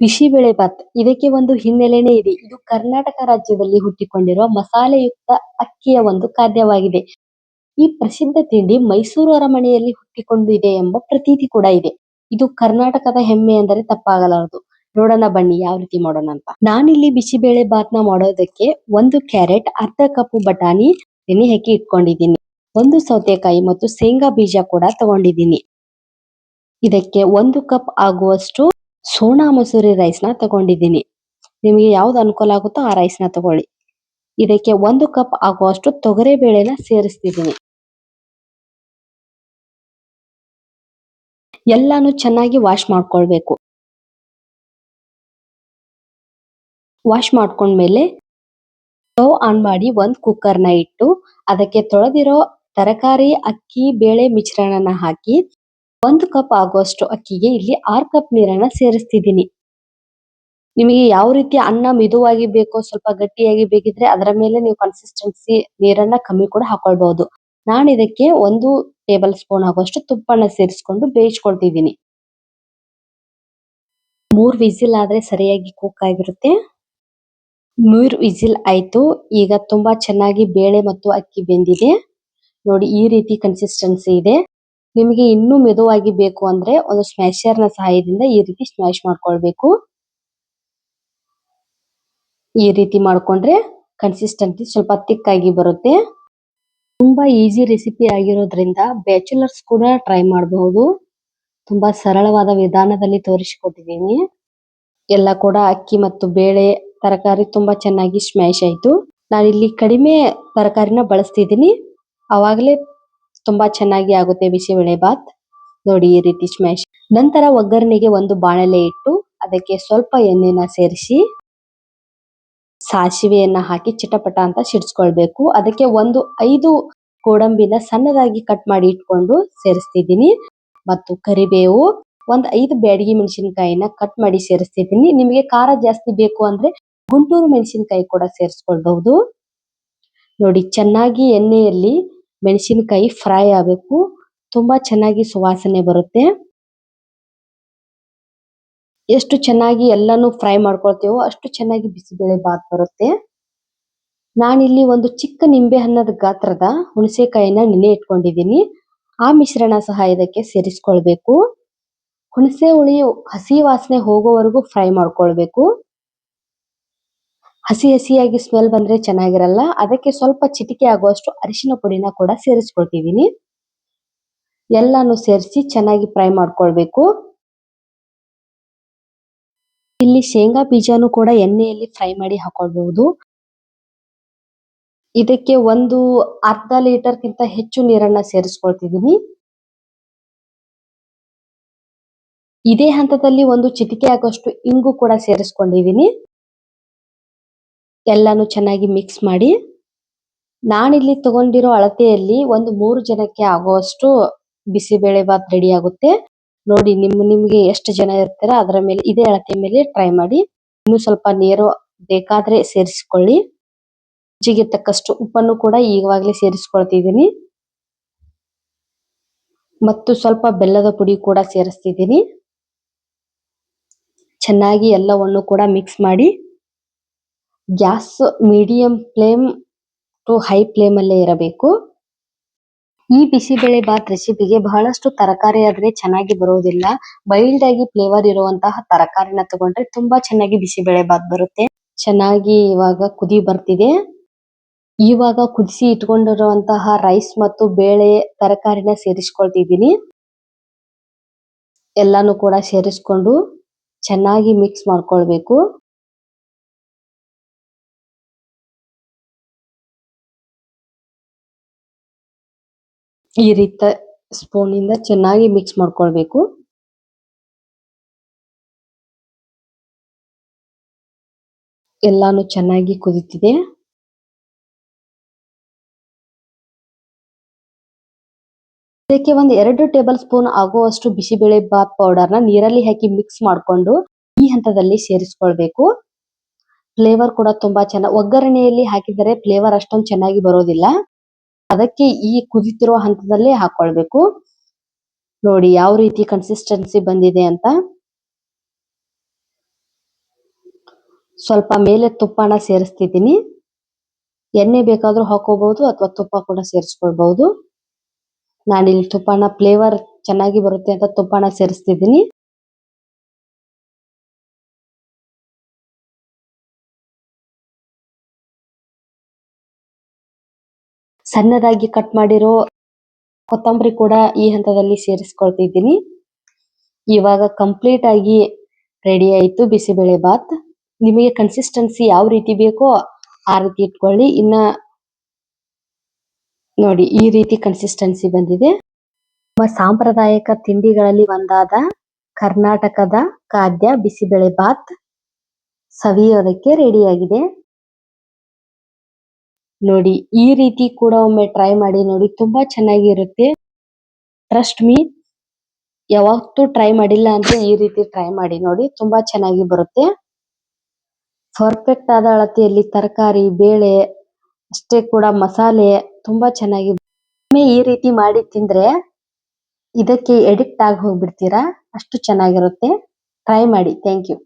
ಬಿಸಿಬೇಳೆ ಬಾತ್ ಇದಕ್ಕೆ ಒಂದು ಹಿನ್ನೆಲೆನೇ ಇದೆ. ಇದು ಕರ್ನಾಟಕ ರಾಜ್ಯದಲ್ಲಿ ಹುಟ್ಟಿಕೊಂಡಿರುವ ಮಸಾಲೆಯುಕ್ತ ಅಕ್ಕಿಯ ಒಂದು ಖಾದ್ಯವಾಗಿದೆ. ಈ ಪ್ರಸಿದ್ಧ ತಿಂಡಿ ಮೈಸೂರು ಅರಮನೆಯಲ್ಲಿ ಹುಟ್ಟಿಕೊಂಡಿದೆ ಎಂಬ ಪ್ರತೀತಿ ಕೂಡ ಇದೆ. ಇದು ಕರ್ನಾಟಕದ ಹೆಮ್ಮೆ ಅಂದರೆ ತಪ್ಪಾಗಲಾರದು. ನೋಡೋಣ ಬನ್ನಿ ಯಾವ ರೀತಿ ಮಾಡೋಣ ಅಂತ. ನಾನಿಲ್ಲಿ ಬಿಸಿಬೇಳೆ ಬಾತ್ನ ಮಾಡೋದಕ್ಕೆ ಒಂದು ಕ್ಯಾರೆಟ್, ಅರ್ಧ ಕಪ್ ಬಟಾಣಿ ನೆನೆ ಹಾಕಿ ಇಟ್ಕೊಂಡಿದ್ದೀನಿ. ಒಂದು ಸೌತೆಕಾಯಿ ಮತ್ತು ಶೇಂಗಾ ಬೀಜ ಕೂಡ ತಗೊಂಡಿದ್ದೀನಿ. ಇದಕ್ಕೆ ಒಂದು ಕಪ್ ಆಗುವಷ್ಟು ಸೋನಾ ಮಸೂರಿ ರೈಸ್ ತಗೊಂಡಿದ್ದೀನಿ. ನಿಮಗೆ ಯಾವ್ದು ಅನುಕೂಲ ಆಗುತ್ತೋ ಆ ರೈಸ್ ತಗೊಳ್ಳಿ. ಇದಕ್ಕೆ ಒಂದು ಕಪ್ ಆಗುವಷ್ಟು ತೊಗರಿ ಬೇಳೆನ ಸೇರಿಸ್ತಿದ್ದೀನಿ. ಎಲ್ಲಾನು ಚೆನ್ನಾಗಿ ವಾಶ್ ಮಾಡ್ಕೊಳ್ಬೇಕು. ವಾಶ್ ಮಾಡ್ಕೊಂಡ್ಮೇಲೆ ಸ್ಟವ್ ಆನ್ ಮಾಡಿ ಒಂದ್ ಕುಕ್ಕರ್ನ ಇಟ್ಟು ಅದಕ್ಕೆ ತೊಳೆದಿರೋ ತರಕಾರಿ, ಅಕ್ಕಿ, ಬೇಳೆ ಮಿಶ್ರಣನ ಹಾಕಿ ಒಂದು ಕಪ್ ಆಗುವಷ್ಟು ಅಕ್ಕಿಗೆ ಇಲ್ಲಿ ಆರ್ ಕಪ್ ನೀರನ್ನ ಸೇರಿಸ್ತಿದ್ದೀನಿ. ನಿಮಗೆ ಯಾವ ರೀತಿ ಅನ್ನ ಮಿದುವಾಗಿ ಬೇಕೋ ಸ್ವಲ್ಪ ಗಟ್ಟಿಯಾಗಿ ಬೇಕಿದ್ರೆ ಅದರ ಮೇಲೆ ನೀವು ಕನ್ಸಿಸ್ಟೆನ್ಸಿ ನೀರನ್ನ ಕಮ್ಮಿ ಕೂಡ ಹಾಕೊಳ್ಬಹುದು. ನಾನ್ ಇದಕ್ಕೆ ಒಂದು ಟೇಬಲ್ ಸ್ಪೂನ್ ಆಗುವಷ್ಟು ತುಪ್ಪನ ಸೇರಿಸ್ಕೊಂಡು ಬೇಯಿಸ್ಕೊಳ್ತಿದ್ದೀನಿ. ಮೂರ್ ವಿಸಿಲ್ ಆದ್ರೆ ಸರಿಯಾಗಿ ಕುಕ್ ಆಗಿರುತ್ತೆ. ಮೂರ್ ವಿಸಿಲ್ ಆಯ್ತು. ಈಗ ತುಂಬಾ ಚೆನ್ನಾಗಿ ಬೇಳೆ ಮತ್ತು ಅಕ್ಕಿ ಬೆಂದಿದೆ. ನೋಡಿ ಈ ರೀತಿ ಕನ್ಸಿಸ್ಟೆನ್ಸಿ ಇದೆ. ನಿಮಗೆ ಇನ್ನು ಮೆದುವಾಗಿ ಬೇಕು ಅಂದ್ರೆ ಒಂದು ಸ್ಮ್ಯಾಷರ್ನ ಸಹಾಯದಿಂದ ಈ ರೀತಿ ಸ್ಮ್ಯಾಶ್ ಮಾಡ್ಕೊಳ್ಬೇಕು. ಈ ರೀತಿ ಮಾಡ್ಕೊಂಡ್ರೆ ಕನ್ಸಿಸ್ಟೆನ್ಸಿ ಸ್ವಲ್ಪ ತಿಕ್ಕಾಗಿ ಆಗಿ ಬರುತ್ತೆ. ತುಂಬಾ ಈಜಿ ರೆಸಿಪಿ ಆಗಿರೋದ್ರಿಂದ ಬ್ಯಾಚುಲರ್ಸ್ ಕೂಡ ಟ್ರೈ ಮಾಡಬಹುದು. ತುಂಬಾ ಸರಳವಾದ ವಿಧಾನದಲ್ಲಿ ತೋರಿಸಿಕೊಟ್ಟಿದ್ದೀನಿ. ಎಲ್ಲ ಕೂಡ ಅಕ್ಕಿ ಮತ್ತು ಬೇಳೆ, ತರಕಾರಿ ತುಂಬಾ ಚೆನ್ನಾಗಿ ಸ್ಮ್ಯಾಶ್ ಆಯ್ತು. ನಾನಿಲ್ಲಿ ಕಡಿಮೆ ತರಕಾರಿನ ಬಳಸ್ತಿದ್ದೀನಿ. ಅವಾಗ್ಲೇ ತುಂಬಾ ಚೆನ್ನಾಗಿ ಆಗುತ್ತೆ ಬಿಸಿಬೇಳೆ ಬಾತ್. ನೋಡಿ ಈ ರೀತಿ ಸ್ಮ್ಯಾಶ್ ನಂತರ ಒಗ್ಗರಣೆಗೆ ಒಂದು ಬಾಣಲೆ ಇಟ್ಟು ಅದಕ್ಕೆ ಸ್ವಲ್ಪ ಎಣ್ಣೆನ ಸೇರಿಸಿ ಸಾಸಿವೆಯನ್ನ ಹಾಕಿ ಚಿಟಪಟ ಅಂತ ಸಿಡಿಸ್ಕೊಳ್ಬೇಕು. ಅದಕ್ಕೆ ಒಂದು ಐದು ಗೋಡಂಬಿನ ಸಣ್ಣದಾಗಿ ಕಟ್ ಮಾಡಿ ಇಟ್ಕೊಂಡು ಸೇರಿಸ್ತಿದ್ದೀನಿ. ಮತ್ತು ಕರಿಬೇವು ಒಂದ್ ಐದು ಬ್ಯಾಡಗಿ ಮೆಣಸಿನಕಾಯಿನ ಕಟ್ ಮಾಡಿ ಸೇರಿಸ್ತಿದ್ದೀನಿ. ನಿಮಗೆ ಖಾರ ಜಾಸ್ತಿ ಬೇಕು ಅಂದ್ರೆ ಗುಂಟೂರು ಮೆಣಸಿನಕಾಯಿ ಕೂಡ ಸೇರಿಸ್ಕೊಳ್ಬಹುದು. ನೋಡಿ ಚೆನ್ನಾಗಿ ಎಣ್ಣೆಯಲ್ಲಿ ಮೆಣಸಿನಕಾಯಿ ಫ್ರೈ ಆಗ್ಬೇಕು. ತುಂಬಾ ಚೆನ್ನಾಗಿ ಸುವಾಸನೆ ಬರುತ್ತೆ. ಎಷ್ಟು ಚೆನ್ನಾಗಿ ಎಲ್ಲಾನು ಫ್ರೈ ಮಾಡ್ಕೊಳ್ತೀವೋ ಅಷ್ಟು ಚೆನ್ನಾಗಿ ಬಿಸಿಬೇಳೆ ಬಾತ್ ಬರುತ್ತೆ. ನಾನಿಲ್ಲಿ ಒಂದು ಚಿಕ್ಕ ನಿಂಬೆ ಹಣ್ಣದ ಗಾತ್ರದ ಹುಣಸೆಕಾಯಿನ ನೆನೆ ಇಟ್ಕೊಂಡಿದ್ದೀನಿ. ಆ ಮಿಶ್ರಣ ಸಹ ಇದಕ್ಕೆ ಸೇರಿಸ್ಕೊಳ್ಬೇಕು. ಹುಣಸೆ ಹುಳಿ ಹಸಿ ವಾಸನೆ ಹೋಗೋವರೆಗೂ ಫ್ರೈ ಮಾಡ್ಕೊಳ್ಬೇಕು. ಹಸಿ ಹಸಿಯಾಗಿ ಸ್ಮೆಲ್ ಬಂದ್ರೆ ಚೆನ್ನಾಗಿರಲ್ಲ. ಅದಕ್ಕೆ ಸ್ವಲ್ಪ ಚಿಟಿಕೆ ಆಗುವಷ್ಟು ಅರಿಶಿನ ಪುಡಿನ ಕೂಡ ಸೇರಿಸ್ಕೊಳ್ತಿದೀನಿ ಎಲ್ಲಾನು ಸೇರಿಸಿ ಚೆನ್ನಾಗಿ ಫ್ರೈ ಮಾಡ್ಕೊಳ್ಬೇಕು. ಇಲ್ಲಿ ಶೇಂಗಾ ಬೀಜನೂ ಕೂಡ ಎಣ್ಣೆಯಲ್ಲಿ ಫ್ರೈ ಮಾಡಿ ಹಾಕೊಳ್ಬಹುದು. ಇದಕ್ಕೆ ಒಂದು ಅರ್ಧ ಲೀಟರ್ ಗಿಂತ ಹೆಚ್ಚು ನೀರನ್ನ ಸೇರಿಸ್ಕೊಳ್ತಿದೀನಿ ಇದೇ ಹಂತದಲ್ಲಿ ಒಂದು ಚಿಟಿಕೆ ಆಗುವಷ್ಟು ಇಂಗು ಕೂಡ ಸೇರಿಸ್ಕೊಂಡಿದ್ದೀನಿ. ಎಲ್ಲಾನು ಚೆನ್ನಾಗಿ ಮಿಕ್ಸ್ ಮಾಡಿ ನಾನಿಲ್ಲಿ ತಗೊಂಡಿರೋ ಅಳತೆಯಲ್ಲಿ ಒಂದು ಮೂರು ಜನಕ್ಕೆ ಆಗುವಷ್ಟು ಬಿಸಿಬೇಳೆ ಬಾತ್ ರೆಡಿ ಆಗುತ್ತೆ. ನೋಡಿ ನಿಮ್, ನಿಮ್ಗೆ ಎಷ್ಟು ಜನ ಇರ್ತೀರಾ ಅದರ ಮೇಲೆ, ಇದೇ ಅಳತೆ ಮೇಲೆ ಟ್ರೈ ಮಾಡಿ. ಇನ್ನು ಸ್ವಲ್ಪ ನೀರು ಬೇಕಾದ್ರೆ ಸೇರಿಸ್ಕೊಳ್ಳಿ. ರುಚಿಗೆ ತಕ್ಕಷ್ಟು ಉಪ್ಪನ್ನು ಕೂಡ ಈವಾಗಲೇ ಸೇರಿಸ್ಕೊಳ್ತಿದ್ದೀನಿ. ಮತ್ತು ಸ್ವಲ್ಪ ಬೆಲ್ಲದ ಪುಡಿ ಕೂಡ ಸೇರಿಸ್ತಿದ್ದೀನಿ. ಚೆನ್ನಾಗಿ ಎಲ್ಲವನ್ನು ಕೂಡ ಮಿಕ್ಸ್ ಮಾಡಿ. Gas medium flame to high flame ಅಲ್ಲೇ ಇರಬೇಕು. ಈ ಬಿಸಿಬೇಳೆ ಬಾತ್ ರೆಸಿಪಿಗೆ ಬಹಳಷ್ಟು ತರಕಾರಿ ಆದ್ರೆ ಚೆನ್ನಾಗಿ ಬರೋದಿಲ್ಲ. ಮೈಲ್ಡ್ ಆಗಿ ಫ್ಲೇವರ್ ಇರುವಂತಹ ತರಕಾರಿನ ತಗೊಂಡ್ರೆ ತುಂಬಾ ಚೆನ್ನಾಗಿ ಬಿಸಿಬೇಳೆ ಬಾತ್ ಬರುತ್ತೆ. ಚೆನ್ನಾಗಿ ಇವಾಗ ಕುದಿ ಬರ್ತಿದೆ. ಇವಾಗ ಕುದಿಸಿ ಇಟ್ಕೊಂಡಿರುವಂತಹ ರೈಸ್ ಮತ್ತು ಬೇಳೆ ತರಕಾರಿನ ಸೇರಿಸ್ಕೊಳ್ತಿದ್ದೀನಿ. ಎಲ್ಲಾನು ಕೂಡ ಸೇರಿಸ್ಕೊಂಡು ಚೆನ್ನಾಗಿ ಮಿಕ್ಸ್ ಮಾಡ್ಕೊಳ್ಬೇಕು. ಈ ರೀತಿ ಸ್ಪೂನ್ ಇಂದ ಚೆನ್ನಾಗಿ ಮಿಕ್ಸ್ ಮಾಡ್ಕೊಳ್ಬೇಕು. ಎಲ್ಲಾನು ಚೆನ್ನಾಗಿ ಕುದಿತಿದೆ. ಇದಕ್ಕೆ ಒಂದು ಎರಡು ಟೇಬಲ್ ಸ್ಪೂನ್ ಆಗುವಷ್ಟು ಬಿಸಿಬೇಳೆ ಬಾತ್ ಪೌಡರ್ನ ನೀರಲ್ಲಿ ಹಾಕಿ ಮಿಕ್ಸ್ ಮಾಡ್ಕೊಂಡು ಈ ಹಂತದಲ್ಲಿ ಸೇರಿಸ್ಕೊಳ್ಬೇಕು. ಫ್ಲೇವರ್ ಕೂಡ ತುಂಬಾ ಚೆನ್ನಾಗಿ ಒಗ್ಗರಣೆಯಲ್ಲಿ ಹಾಕಿದರೆ ಫ್ಲೇವರ್ ಅಷ್ಟೊಂದು ಚೆನ್ನಾಗಿ ಬರೋದಿಲ್ಲ. ಅದಕ್ಕೆ ಈ ಕುದಿತಿರುವ ಹಂತದಲ್ಲೇ ಹಾಕೊಳ್ಬೇಕು. ನೋಡಿ ಯಾವ ರೀತಿ ಕನ್ಸಿಸ್ಟೆನ್ಸಿ ಬಂದಿದೆ ಅಂತ. ಸ್ವಲ್ಪ ಮೇಲೆ ತುಪ್ಪನ ಸೇರಿಸ್ತಿದ್ದೀನಿ. ಎಣ್ಣೆ ಬೇಕಾದ್ರೂ ಹಾಕೋಬಹುದು ಅಥವಾ ತುಪ್ಪ ಕೂಡ ಸೇರಿಸ್ಕೊಳ್ಬಹುದು. ನಾನಿಲ್ಲಿ ತುಪ್ಪನ ಫ್ಲೇವರ್ ಚೆನ್ನಾಗಿ ಬರುತ್ತೆ ಅಂತ ತುಪ್ಪನ ಸೇರಿಸ್ತಿದ್ದೀನಿ. ಸಣ್ಣದಾಗಿ ಕಟ್ ಮಾಡಿರೋ ಕೊತ್ತಂಬರಿ ಕೂಡ ಈ ಹಂತದಲ್ಲಿ ಸೇರಿಸ್ಕೊಳ್ತಿದ್ದೀನಿ. ಇವಾಗ ಕಂಪ್ಲೀಟ್ ಆಗಿ ರೆಡಿ ಆಯ್ತು ಬಿಸಿಬೇಳೆ ಬಾತ್. ನಿಮಗೆ ಕನ್ಸಿಸ್ಟೆನ್ಸಿ ಯಾವ ರೀತಿ ಬೇಕೋ ಆ ರೀತಿ ಇಟ್ಕೊಳ್ಳಿ. ಇನ್ನ ನೋಡಿ, ಈ ರೀತಿ ಕನ್ಸಿಸ್ಟೆನ್ಸಿ ಬಂದಿದೆ. ನಮ್ಮ ಸಾಂಪ್ರದಾಯಿಕ ತಿಂಡಿಗಳಲ್ಲಿ ಒಂದಾದ ಕರ್ನಾಟಕದ ಖಾದ್ಯ ಬಿಸಿಬೇಳೆ ಬಾತ್ ಸವಿಯೋದಕ್ಕೆ ರೆಡಿ ಆಗಿದೆ. ನೋಡಿ, ಈ ರೀತಿ ಕೂಡ ಒಮ್ಮೆ ಟ್ರೈ ಮಾಡಿ ನೋಡಿ, ತುಂಬಾ ಚೆನ್ನಾಗಿರುತ್ತೆ. ಟ್ರಸ್ಟ್ ಮೀ ಯಾವತ್ತೂ ಟ್ರೈ ಮಾಡಿಲ್ಲ ಅಂದ್ರೆ ಈ ರೀತಿ ಟ್ರೈ ಮಾಡಿ ನೋಡಿ, ತುಂಬಾ ಚೆನ್ನಾಗಿ ಬರುತ್ತೆ. ಪರ್ಫೆಕ್ಟ್ ಆದ ಅಳತೆಯಲ್ಲಿ ತರಕಾರಿ, ಬೇಳೆ, ಅಷ್ಟೇ ಕೂಡ ಮಸಾಲೆ, ತುಂಬಾ ಚೆನ್ನಾಗಿ ಒಮ್ಮೆ ಈ ರೀತಿ ಮಾಡಿ ತಿಂದ್ರೆ ಇದಕ್ಕೆ ಎಡಿಕ್ಟ್ ಆಗಿ ಹೋಗ್ಬಿಡ್ತೀರಾ? ಅಷ್ಟು ಚೆನ್ನಾಗಿರುತ್ತೆ. ಟ್ರೈ ಮಾಡಿ ಥ್ಯಾಂಕ್ ಯು